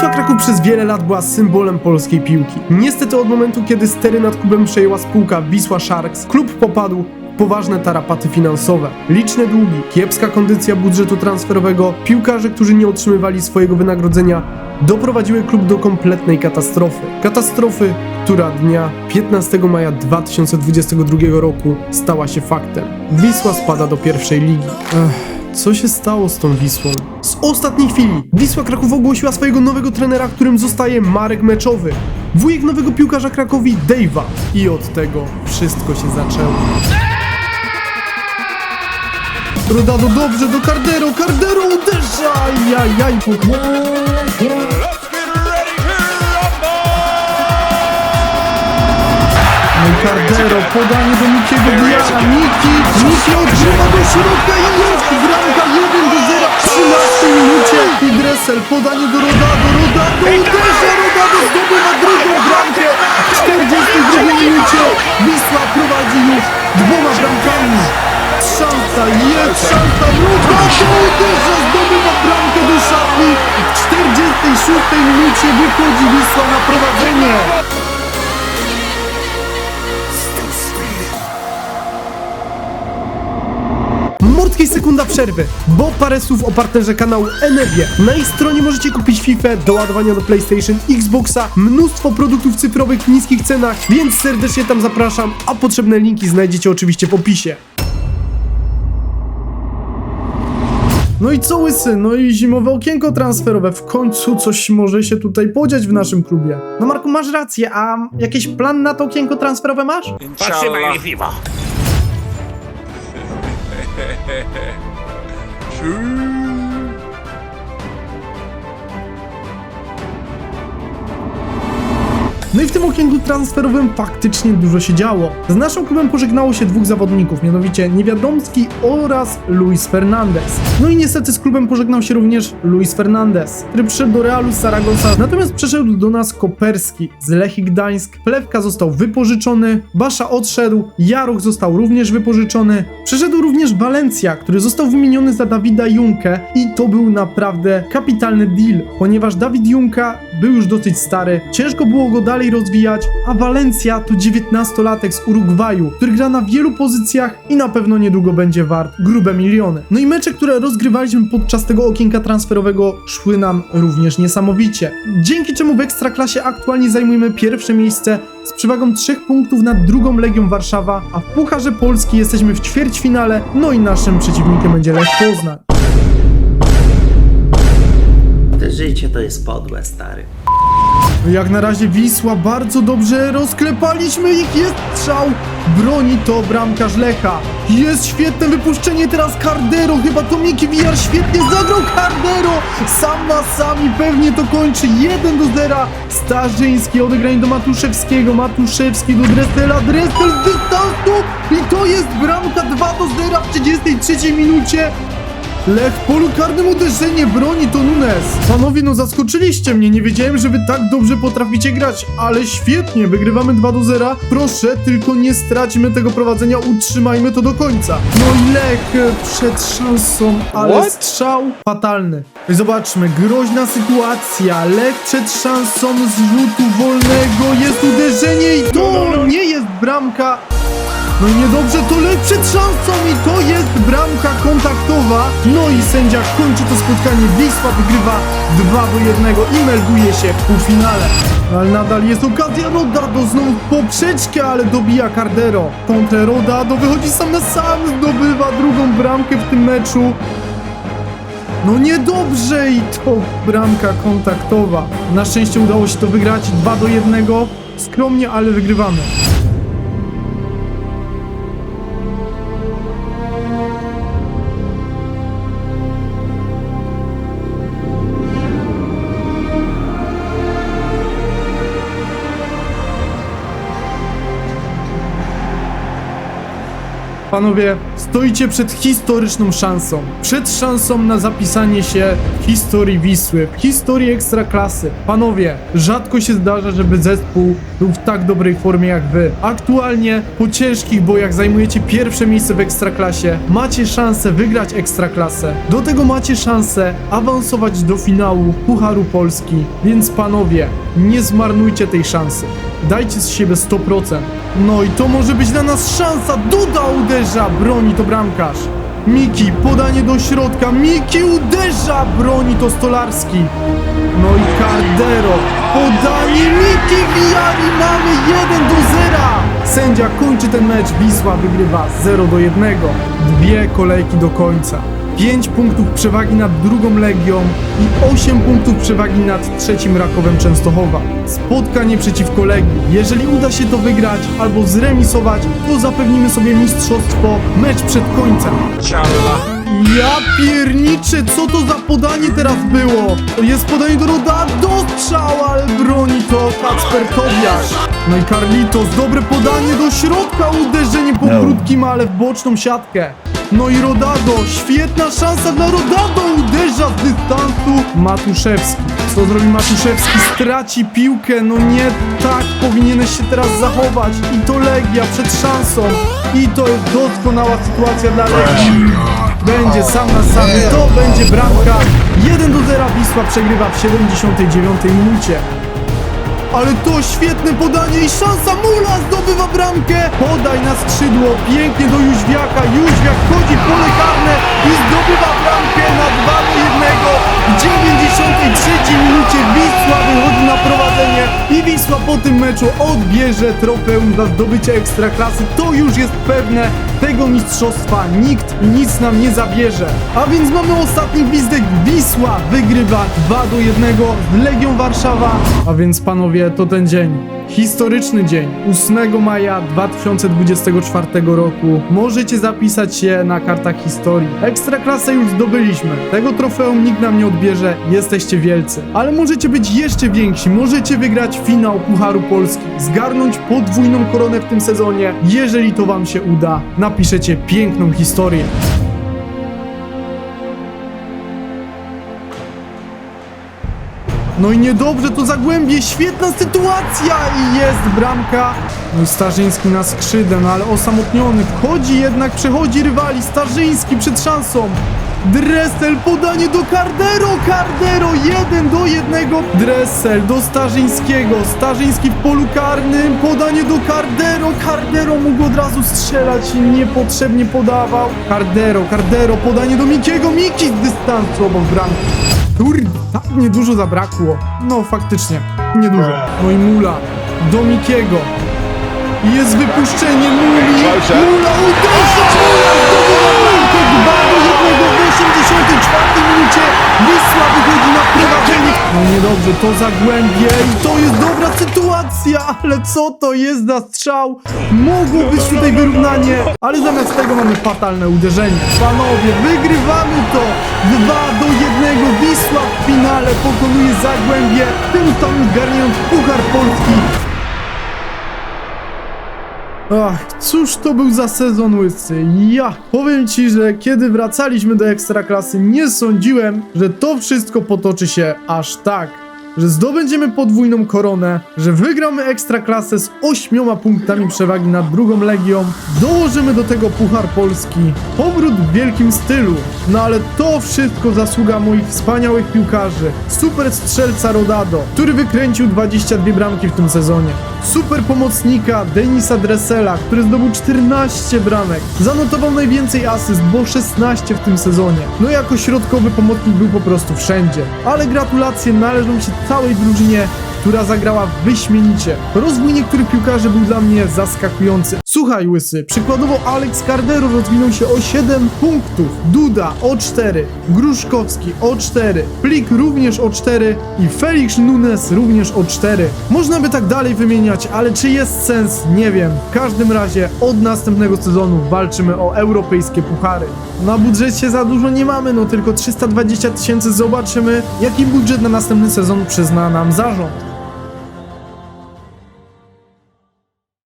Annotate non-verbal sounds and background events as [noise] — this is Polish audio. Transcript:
Wisła Kraków przez wiele lat była symbolem polskiej piłki. Niestety od momentu, kiedy stery nad klubem przejęła spółka Wisła Sharks, klub popadł poważne tarapaty finansowe. Liczne długi, kiepska kondycja budżetu transferowego, piłkarze, którzy nie otrzymywali swojego wynagrodzenia, doprowadziły klub do kompletnej katastrofy. Katastrofy, która dnia 15 maja 2022 roku stała się faktem. Wisła spada do pierwszej ligi. Ech. Co się stało z tą Wisłą? Z ostatniej chwili Wisła Kraków ogłosiła swojego nowego trenera, którym zostaje Marek Meczowy. Wujek nowego piłkarza Krakowi, Dave'a. I od tego wszystko się zaczęło. Rodado dobrze do Cardero, Cardero uderza! To rumble! No Cardero, podanie do Mikiego Biara, Miki, Miki odżywa do środka i jest bramka 1 do 0 w 13 minucie i Dressel, podanie do Rodado, Rodado uderza, Rodado zdobywa drugą bramkę. W 42 minucie, Wisła prowadzi już dwoma bramkami. Szansa, jest szansa, Rodado uderza, zdobywa bramkę do szafy. W 46 minucie wychodzi Wisła na prowadzenie. Mordkiej sekunda przerwy, bo parę słów o partnerze kanału Energie. Na ich stronie możecie kupić FIFA, do ładowania do PlayStation, Xboxa, mnóstwo produktów cyfrowych w niskich cenach, więc serdecznie tam zapraszam, a potrzebne linki znajdziecie oczywiście w opisie. No i co łysy? No i zimowe okienko transferowe. W końcu coś może się tutaj podziać w naszym klubie. No Marku, masz rację, a jakiś plan na to okienko transferowe masz? Potrzymaj mi piwo. [laughs] Shoo! No i w tym okienku transferowym faktycznie dużo się działo. Z naszym klubem pożegnało się dwóch zawodników, mianowicie Niewiadomski oraz Luis Fernandez. No i niestety z klubem pożegnał się również Luis Fernandez, który przyszedł do Realu Saragossa, natomiast przeszedł do nas Koperski z Lechii Gdańsk, Plewka został wypożyczony, Basza odszedł, Jaruch został również wypożyczony, przeszedł również Valencia, który został wymieniony za Dawida Junkę i to był naprawdę kapitalny deal, ponieważ Dawid Junka był już dosyć stary, ciężko było go dalej rozwijać, a Valencia to 19-latek z Urugwaju, który gra na wielu pozycjach i na pewno niedługo będzie wart grube miliony. No i mecze, które rozgrywaliśmy podczas tego okienka transferowego szły nam również niesamowicie. Dzięki czemu w Ekstraklasie aktualnie zajmujemy pierwsze miejsce z przewagą 3 punktów nad drugą Legią Warszawa, a w Pucharze Polski jesteśmy w ćwierćfinale, no i naszym przeciwnikiem będzie Lech Poznań. Życie to jest podłe, stary. Jak na razie Wisła bardzo dobrze rozklepaliśmy ich, jest strzał, broni to bramkarz Lecha. Jest świetne wypuszczenie teraz Cardero, chyba to Miki Villar świetnie zagrał Cardero. Sam na sami pewnie to kończy 1 do 0. Starzyński odegranie do Matuszewskiego, Matuszewski do Dressela, Dressel z dystansu i to jest bramka 2 do 0 w 33 minucie. Lech w polu karnym uderzenie broni to Nunes. Panowie, no zaskoczyliście mnie, nie wiedziałem, że wy tak dobrze potraficie grać, ale świetnie, wygrywamy 2 do 0. Proszę, tylko nie straćmy tego prowadzenia, utrzymajmy to do końca. No i Lech e, przed szansą, ale What? strzał fatalny. Zobaczmy, groźna sytuacja, Lech przed szansą z rzutu wolnego, jest uderzenie i to nie jest bramka. No i niedobrze, to lek przed szansą i to jest bramka kontaktowa. No i sędzia kończy to spotkanie. Wisła wygrywa 2 do 1 i melduje się w półfinale. Ale nadal jest okazja, Rodado znowu poprzeczkę, ale dobija Cardero. Kontrę Rodado wychodzi sam na sam, zdobywa drugą bramkę w tym meczu. No niedobrze i to bramka kontaktowa. Na szczęście udało się to wygrać 2 do 1. Skromnie, ale wygrywamy. Panowie, stoicie przed historyczną szansą. Przed szansą na zapisanie się w historii Wisły, w historii Ekstraklasy. Panowie, rzadko się zdarza, żeby zespół był w tak dobrej formie jak wy. Aktualnie po ciężkich bojach zajmujecie pierwsze miejsce w Ekstraklasie. Macie szansę wygrać Ekstraklasę. Do tego macie szansę awansować do finału Pucharu Polski. Więc panowie, nie zmarnujcie tej szansy. Dajcie z siebie 100%. No i to może być dla nas szansa. Duda uderza, broni to bramkarz. Miki, podanie do środka. Miki uderza, broni to Stolarski. No i Cardero, podanie Miki Viari, mamy 1 do 0. Sędzia kończy ten mecz, Wisła wygrywa 0 do 1. Dwie kolejki do końca. 5 punktów przewagi nad drugą Legią i 8 punktów przewagi nad trzecim Rakowem Częstochowa. Spotkanie przeciwko Legii. Jeżeli uda się to wygrać albo zremisować, to zapewnimy sobie mistrzostwo mecz przed końcem. Ja pierniczę, co to za podanie teraz było? To jest podanie do Roda, dostrzał, ale broni to Kacper Tobiasz. No i Carlitos, dobre podanie do środka, uderzenie po krótkim, ale w boczną siatkę. No i Rodado, świetna szansa dla Rodado, uderza z dystansu Matuszewski. Co zrobi Matuszewski? Straci piłkę, no nie tak powinieneś się teraz zachować. I to Legia przed szansą. I to jest doskonała sytuacja dla Legii. Będzie sam na sam, to będzie bramka. 1 do 0 Wisła przegrywa w 79 minucie. Ale to świetne podanie i szansa Mula zdobywa bramkę. Podaj na skrzydło, pięknie do Jóźwiaka. Jóźwiak wchodzi w pole karne i zdobywa bramkę na 2 do 1. W 93 minucie Wisła wychodzi na prowadzenie i Wisła po tym meczu odbierze trofeum za zdobycie ekstraklasy. To już jest pewne. Tego mistrzostwa nikt nic nam nie zabierze. A więc mamy ostatni gwizdek. Wisła wygrywa 2 do 1 z Legią Warszawa. A więc panowie, to ten dzień. Historyczny dzień. 8 maja 2024 roku. Możecie zapisać się na kartach historii. Ekstraklasę już zdobyliśmy. Tego trofeum nikt nam nie odbierze. Jesteście wielcy. Ale możecie być jeszcze więksi. Możecie wygrać finał Pucharu Polski. Zgarnąć podwójną koronę w tym sezonie. Jeżeli to wam się uda, napiszecie piękną historię. No i niedobrze to zagłębie, świetna sytuacja i jest bramka. No i Starzyński na skrzydle, no ale osamotniony, wchodzi jednak, przechodzi rywali, Starzyński przed szansą. Dressel, podanie do Cardero, Cardero, 1 do 1. Dressel do Starzyńskiego, Starzyński w polu karnym, podanie do Cardero, Cardero mógł od razu strzelać i niepotrzebnie podawał. Cardero, Cardero, podanie do Mikiego, Miki z dystansu obok bramki. Kurde, tak niedużo zabrakło. No faktycznie, niedużo. No i Mula, do Mikiego. Jest wypuszczenie Muli. Mula uderza, Mula zdobywa bramkę 2 do 1 w 84 minucie. Wisła wychodzi na prowadzenie. No niedobrze, to zagłębie i to jest dobra sytuacja, ale co to jest za strzał? Mogło być tutaj wyrównanie, ale zamiast tego mamy fatalne uderzenie. Panowie, wygrywamy to 2 do 1. Wisła w finale pokonuje Zagłębie, tym samym zgarniając Puchar Polski. Ach, cóż to był za sezon łysy. Ja powiem ci, że kiedy wracaliśmy do ekstraklasy, nie sądziłem, że to wszystko potoczy się aż tak. Że zdobędziemy podwójną koronę, że wygramy ekstraklasę z ośmioma punktami przewagi nad drugą legią, dołożymy do tego Puchar Polski, powrót w wielkim stylu. No ale to wszystko zasługa moich wspaniałych piłkarzy. Super strzelca Rodado, który wykręcił 22 bramki w tym sezonie. Super pomocnika Denisa Dressela, który zdobył 14 bramek. Zanotował najwięcej asyst, bo 16 w tym sezonie. No jako środkowy pomocnik był po prostu wszędzie. Ale gratulacje należą się całej drużynie, która zagrała wyśmienicie. Rozwój niektórych piłkarzy był dla mnie zaskakujący. Słuchaj, Łysy, przykładowo Alex Cardero rozwinął się o 7 punktów, Duda o 4, Gruszkowski o 4, Plik również o 4 i Felix Nunes również o 4. Można by tak dalej wymieniać, ale czy jest sens? Nie wiem. W każdym razie od następnego sezonu walczymy o europejskie puchary. Na budżecie za dużo nie mamy, no tylko 320 tysięcy. Zobaczymy, jaki budżet na następny sezon przyzna nam zarząd.